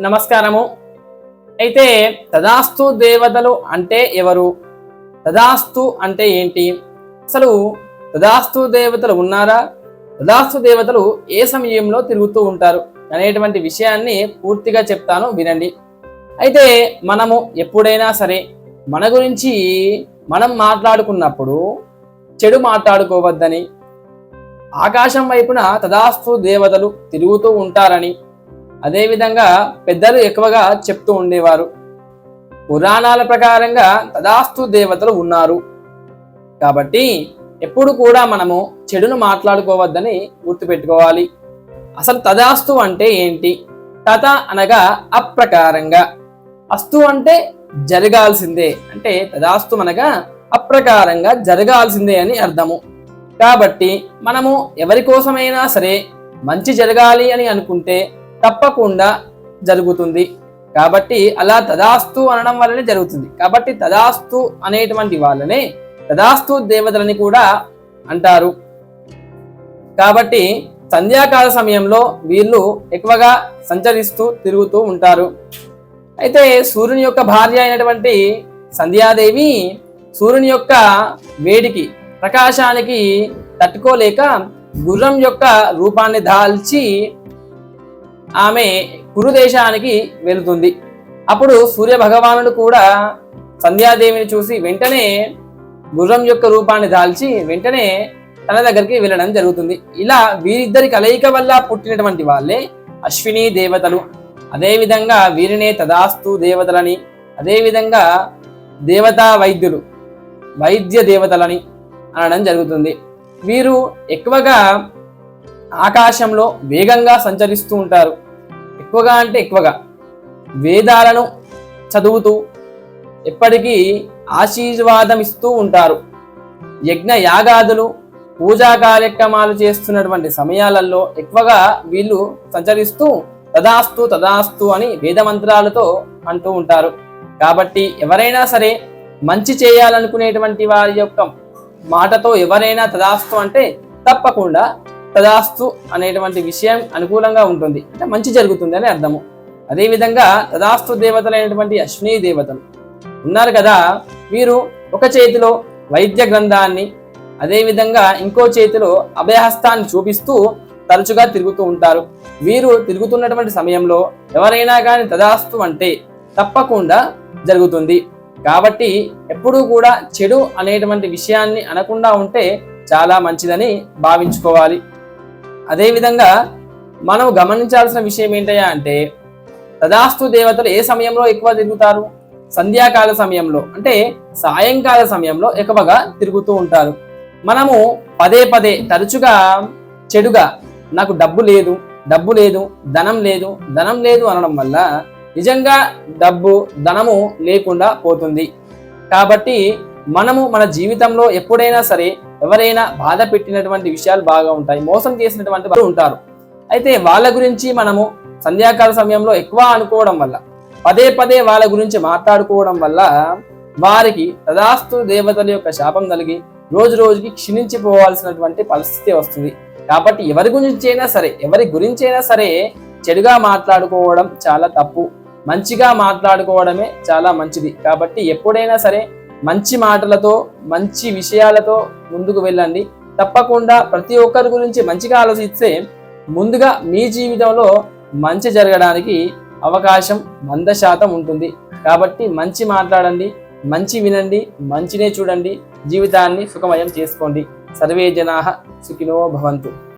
నమస్కారము. అయితే తదాస్తు దేవతలు అంటే ఎవరు? తదాస్తు అంటే ఏంటి? అసలు తదాస్తు దేవతలు ఉన్నారా? తదాస్తు దేవతలు ఏ సమయంలో తిరుగుతూ ఉంటారు? అనేటువంటి విషయాన్ని పూర్తిగా చెప్తాను వినండి. అయితే మనము ఎప్పుడైనా సరే మన గురించి మనం మాట్లాడుకున్నప్పుడు చెడు మాట్లాడుకోవద్దని ఆకాశం వైపున తదాస్తు దేవతలు తిరుగుతూ ఉంటారని అదేవిధంగా పెద్దలు ఎక్కువగా చెప్తూ ఉండేవారు. పురాణాల ప్రకారంగా తదాస్తు దేవతలు ఉన్నారు. కాబట్టి ఎప్పుడు కూడా మనము చెడును మాట్లాడుకోవద్దని గుర్తుపెట్టుకోవాలి. అసలు తదాస్తు అంటే ఏంటి? తత అనగా అప్రకారంగా. అస్తు అంటే జరగాల్సిందే. అంటే తదాస్తు అనగా అప్రకారంగా జరగాల్సిందే అని అర్థము. కాబట్టి మనము ఎవరి కోసమైనా సరే మంచి జరగాలి అని అనుకుంటే తప్పకుండా జరుగుతుంది. కాబట్టి అలా తదాస్తు అనడం వల్లనే జరుగుతుంది. కాబట్టి తదాస్తు అనేటువంటి వాళ్ళనే తదాస్తు దేవతలని కూడా అంటారు. కాబట్టి సంధ్యాకాల సమయంలో వీళ్ళు ఎక్కువగా సంచరిస్తూ తిరుగుతూ ఉంటారు. అయితే సూర్యుని యొక్క భార్య అయినటువంటి సంధ్యాదేవి సూర్యుని యొక్క వేడికి ప్రకాశానికి తట్టుకోలేక గుర్రం యొక్క రూపాన్ని దాల్చి ఆమె కురుదేశానికి వెళుతుంది. అప్పుడు సూర్య భగవానుడు కూడా సంధ్యాదేవిని చూసి వెంటనే గుర్రం యొక్క రూపాన్ని దాల్చి వెంటనే తన దగ్గరికి వెళ్ళడం జరుగుతుంది. ఇలా వీరిద్దరి కలయిక వల్ల పుట్టినటువంటి వాళ్ళే అశ్విని దేవతలు. అదేవిధంగా వీరినే తదాస్తు దేవతలని అదేవిధంగా దేవతా వైద్యులు వైద్య దేవతలని అనడం జరుగుతుంది. వీరు ఎక్కువగా ఆకాశంలో వేగంగా సంచరిస్తూ ఉంటారు. ఎక్కువగా అంటే ఎక్కువగా. వేదాలను చదువుతూ ఎప్పటికీ ఆశీర్వాదం ఇస్తూ ఉంటారు. యజ్ఞ యాగాదులు పూజా కార్యక్రమాలు చేస్తున్నటువంటి సమయాలలో ఎక్కువగా వీళ్ళు సంచరిస్తూ తదాస్తు తదాస్తు అని వేదమంత్రాలతో అంటూ ఉంటారు. కాబట్టి ఎవరైనా సరే మంచి చేయాలనుకునేటువంటి వారి యొక్క మాటతో ఎవరైనా తదాస్తు అంటే తప్పకుండా తదాస్తు అనేటువంటి విషయం అనుకూలంగా ఉంటుంది. అంటే మంచి జరుగుతుంది అని అర్థము. అదేవిధంగా తదాస్తు దేవతలైనటువంటి అశ్విని దేవతలు ఉన్నారు కదా వీరు ఒక చేతిలో వైద్య గ్రంథాన్ని అదేవిధంగా ఇంకో చేతిలో అభయహస్తాన్ని చూపిస్తూ తరచుగా తిరుగుతూ ఉంటారు. వీరు తిరుగుతున్నటువంటి సమయంలో ఎవరైనా కానీ తదాస్తు అంటే తప్పకుండా జరుగుతుంది. కాబట్టి ఎప్పుడూ కూడా చెడు అనేటువంటి విషయాన్ని అనకుండా ఉంటే చాలా మంచిదని భావించుకోవాలి. అదేవిధంగా మనం గమనించాల్సిన విషయం ఏంటయ్యా అంటే తదాస్తు దేవతలు ఏ సమయంలో ఎక్కువ తిరుగుతారు? సంధ్యాకాల సమయంలో అంటే సాయంకాల సమయంలో ఎక్కువగా తిరుగుతూ ఉంటారు. మనము పదే పదే తరచుగా చెడుగా నాకు డబ్బు లేదు డబ్బు లేదు ధనం లేదు ధనం లేదు అనడం వల్ల నిజంగా డబ్బు ధనము లేకుండా పోతుంది. కాబట్టి మనము మన జీవితంలో ఎప్పుడైనా సరే ఎవరైనా బాధ పెట్టినటువంటి విషయాలు బాగా ఉంటాయి మోసం చేసినటువంటి వారు ఉంటారు. అయితే వాళ్ళ గురించి మనము సంధ్యాకాల సమయంలో ఎక్కువ అనుకోవడం వల్ల పదే పదే వాళ్ళ గురించి మాట్లాడుకోవడం వల్ల వారికి తదాస్తు దేవతల యొక్క శాపం కలిగి రోజు రోజుకి క్షీణించిపోవాల్సినటువంటి పరిస్థితి వస్తుంది. కాబట్టి ఎవరి గురించి అయినా సరే ఎవరి గురించి అయినా సరే చెడుగా మాట్లాడుకోవడం చాలా తప్పు. మంచిగా మాట్లాడుకోవడమే చాలా మంచిది. కాబట్టి ఎప్పుడైనా సరే మంచి మాటలతో మంచి విషయాలతో ముందుకు వెళ్ళండి. తప్పకుండా ప్రతి ఒక్కరి గురించి మంచిగా ఆలోచిస్తే ముందుగా మీ జీవితంలో మంచి జరగడానికి అవకాశం వంద శాతం ఉంటుంది. కాబట్టి మంచి మాట్లాడండి మంచి వినండి మంచినే చూడండి జీవితాన్ని సుఖమయం చేసుకోండి. సర్వే జనా సుఖినో భవంతు.